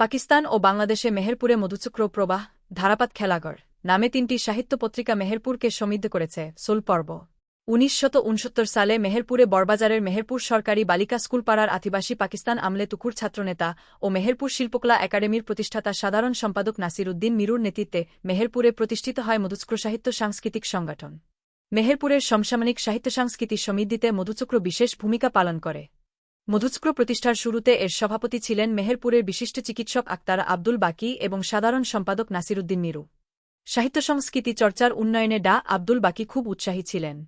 পাকিস্তান ও বাংলাদেশে মেহেরপুরে মধুচক্র প্রবাহ ধারাপাত খেলাঘর, নামে তিনটি সাহিত্য পত্রিকা মেহেরপুরকে সমৃদ্ধ করেছে সোল পর্ব। উনিশশত সালে মেহেরপুরে বড়বাজারের মেহেরপুর সরকারি বালিকা স্কুল পাড়ার আদিবাসী পাকিস্তান আমলে তুকুর ছাত্রনেতা ও মেহেরপুর শিল্পকলা একাডেমির প্রতিষ্ঠাতা সাধারণ সম্পাদক নাসির উদ্দিন মিরুর নেতৃত্বে মেহেরপুরে প্রতিষ্ঠিত হয় মধুচক্র সাহিত্য সাংস্কৃতিক সংগঠন। মেহেরপুরের সমসাময়িক সাহিত্য সংস্কৃতি সমৃদ্ধিতে মধুচক্র বিশেষ ভূমিকা পালন করে। মধুচক্র প্রতিষ্ঠার শুরুতে এর সভাপতি ছিলেন মেহেরপুরের বিশিষ্ট চিকিৎসক আক্তার আব্দুল বাকি এবং সাধারণ সম্পাদক নাসিরুদ্দিন মিরু। সাহিত্য সংস্কৃতি চর্চার উন্নয়নে ডা. আব্দুল বাকি খুব উৎসাহী ছিলেন।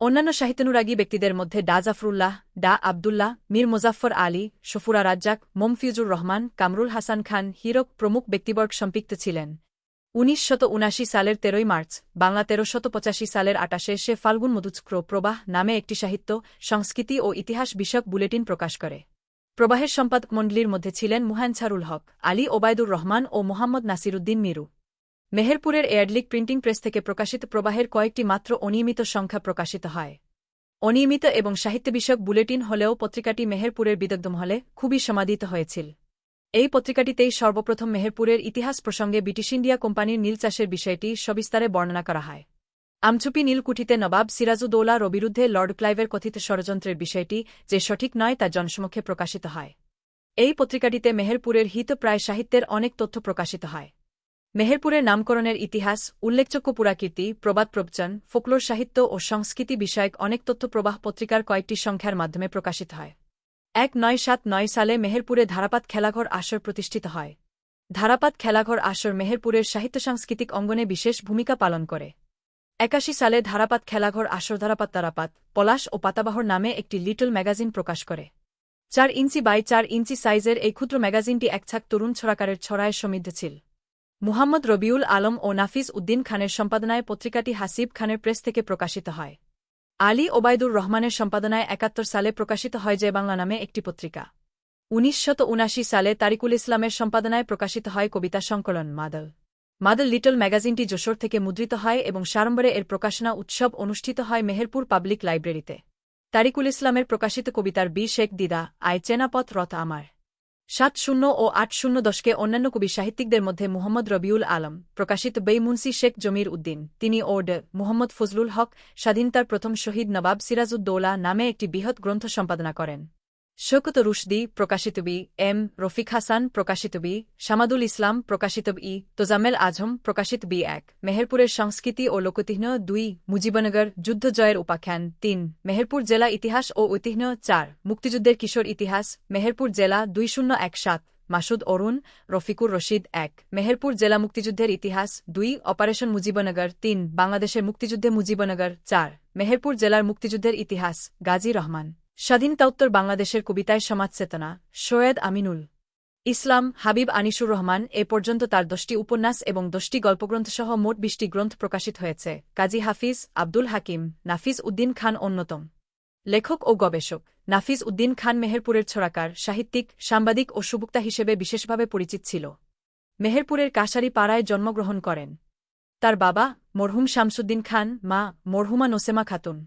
অন্যান্য সাহিত্যানুরাগী ব্যক্তিদের মধ্যে ডা. জাফরুল্লাহ, ডা. আবদুল্লাহ, মীর মোজাফফর আলী শফুরা রাজ্জাক মোমফিউজুর রহমান, কামরুল হাসান খান, হিরক প্রমুখ ব্যক্তিবর্গ সম্পৃক্ত ছিলেন। উনিশ শত উনাশি সালের তেরোই মার্চ, বাংলা তেরোশত পঁচাশি সালের আটাশে সে ফাল্গুন মধুচক্র প্রবাহ নামে একটি সাহিত্য, সংস্কৃতি ও ইতিহাস বিষয়ক বুলেটিন প্রকাশ করে। প্রবাহের সম্পাদক মণ্ডলীর মধ্যে ছিলেন মুহানছারুল হক, আলী ওবায়দুর রহমান ও মোহাম্মদ নাসিরুদ্দিন মিরু। মেহেরপুরের এয়ারলিক প্রিন্টিং প্রেস থেকে প্রকাশিত প্রবাহের কয়েকটি মাত্র অনিয়মিত সংখ্যা প্রকাশিত হয়। অনিয়মিত এবং সাহিত্য বিষয়ক বুলেটিন হলেও পত্রিকাটি মেহেরপুরের বিদগ্ধমহলে খুবই সমাদিত হয়েছিল। এই পত্রিকাটিতেই সর্বপ্রথম মেহেরপুরের ইতিহাস প্রসঙ্গে ব্রিটিশ ইন্ডিয়া কোম্পানির নীল চাষের বিষয়টি সবিস্তারে বর্ণনা করা হয়। আমচুপি নীলকুঠিতে নবাব সিরাজুদ্দৌলার বিরুদ্ধে লর্ড ক্লাইভের কথিত ষড়যন্ত্রের বিষয়টি যে সঠিক নয় তা জনসমক্ষে প্রকাশিত হয়। এই পত্রিকাটিতে মেহেরপুরের হিতপ্রায় সাহিত্যের অনেক তথ্য প্রকাশিত হয়। মেহেরপুরের নামকরণের ইতিহাস, উল্লেখযোগ্য পুরাকীর্তি প্রবাদ প্রবচন, ফোকলোর সাহিত্য ও সংস্কৃতি বিষয়ক অনেক তথ্য প্রবাহ পত্রিকার কয়েকটি সংখ্যার মাধ্যমে প্রকাশিত হয়। এক নয় সাত নয় সালে মেহেরপুরে ধারাপাত খেলাঘর আসর প্রতিষ্ঠিত হয়। ধারাপাত খেলাঘর আসর মেহেরপুরের সাহিত্য সাংস্কৃতিক অঙ্গনে বিশেষ ভূমিকা পালন করে। একাশি সালে ধারাপাত খেলাঘর আসর ধারাপাত তারাপাত, পলাশ ও পাতাবাহর নামে একটি লিটল ম্যাগাজিন প্রকাশ করে। চার ইঞ্চি বাই চার ইঞ্চি সাইজের এই ক্ষুদ্র ম্যাগাজিনটি একছাক তরুণ ছড়াকারের ছড়ায় সমৃদ্ধ ছিল। মুহাম্মদ রবিউল আলম ও নাফিজ উদ্দিন খানের সম্পাদনায় পত্রিকাটি হাসিব খানের প্রেস থেকে প্রকাশিত হয়। আলী ওবায়দুর রহমানের সম্পাদনায় একাত্তর সালে প্রকাশিত হয় যে বাংলা নামে একটি পত্রিকা। উনিশশত সালে তারিকুল ইসলামের সম্পাদনায় প্রকাশিত হয় কবিতা সংকলন মাদল। মাদল লিটল ম্যাগাজিনটি যশোর থেকে মুদ্রিত হয় এবং সাড়ম্বরে এর প্রকাশনা উৎসব অনুষ্ঠিত হয় মেহেরপুর পাবলিক লাইব্রেরিতে। তারিকুল ইসলামের প্রকাশিত কবিতার বি শেখ দিদা, আয় চেনাপথ রথ আমার। সাত শূন্য ও আট শূন্য দশকে অন্যান্য কবি সাহিত্যিকদের মধ্যে মোহাম্মদ রবিউল আলম, প্রকাশিত বেইমুন্সি শেখ জমির উদ্দিন, তিনি ওড মোহাম্মদ ফজলুল হক স্বাধীনতার প্রথম শহীদ নবাব সিরাজউদ্দৌলা নামে একটি বৃহৎ গ্রন্থ সম্পাদনা করেন। শৌকত রুশদি প্রকাশিত বি এম রফিক হাসান প্রকাশিত বি শামাদুল ইসলাম প্রকাশিত ই তোজামেল আজম প্রকাশিত বি এক মেহেরপুরের সংস্কৃতি ও লোকতিহ্ন দুই মুজিবনগর যুদ্ধ জয়ের উপাখ্যান তিন মেহেরপুর জেলা ইতিহাস ও ঐতিহ্য চার মুক্তিযুদ্ধের কিশোর ইতিহাস মেহেরপুর জেলা দুই শূন্য এক সাত মাসুদ অরুণ রফিকুর রশিদ এক মেহেরপুর জেলা মুক্তিযুদ্ধের ইতিহাস দুই অপারেশন মুজিবনগর তিন বাংলাদেশের মুক্তিযুদ্ধে মুজিবনগর চার মেহেরপুর জেলার মুক্তিযুদ্ধের ইতিহাস গাজী রহমান। স্বাধীনতা বাংলাদেশের কবিতায় সমাজ চেতনা সৈয়দ আমিনুল ইসলাম, হাবিব আনিসুর রহমান, এ পর্যন্ত তার দশটি উপন্যাস এবং দশটি গল্পগ্রন্থসহ মোট বিশটি গ্রন্থ প্রকাশিত হয়েছে। কাজী হাফিজ আব্দুল হাকিম, নাফিজ উদ্দিন খান অন্যতম। লেখক ও গবেষক, নাফিজ উদ্দিন খান মেহেরপুরের ছড়াকার, সাহিত্যিক, সাংবাদিক ও সুবুক্তা হিসেবে বিশেষভাবে পরিচিত ছিল। মেহেরপুরের কাশারি পাড়ায় জন্মগ্রহণ করেন। তার বাবা মরহুম শামসুদ্দিন খান, মা মরহুমা নোসেমা খাতুন।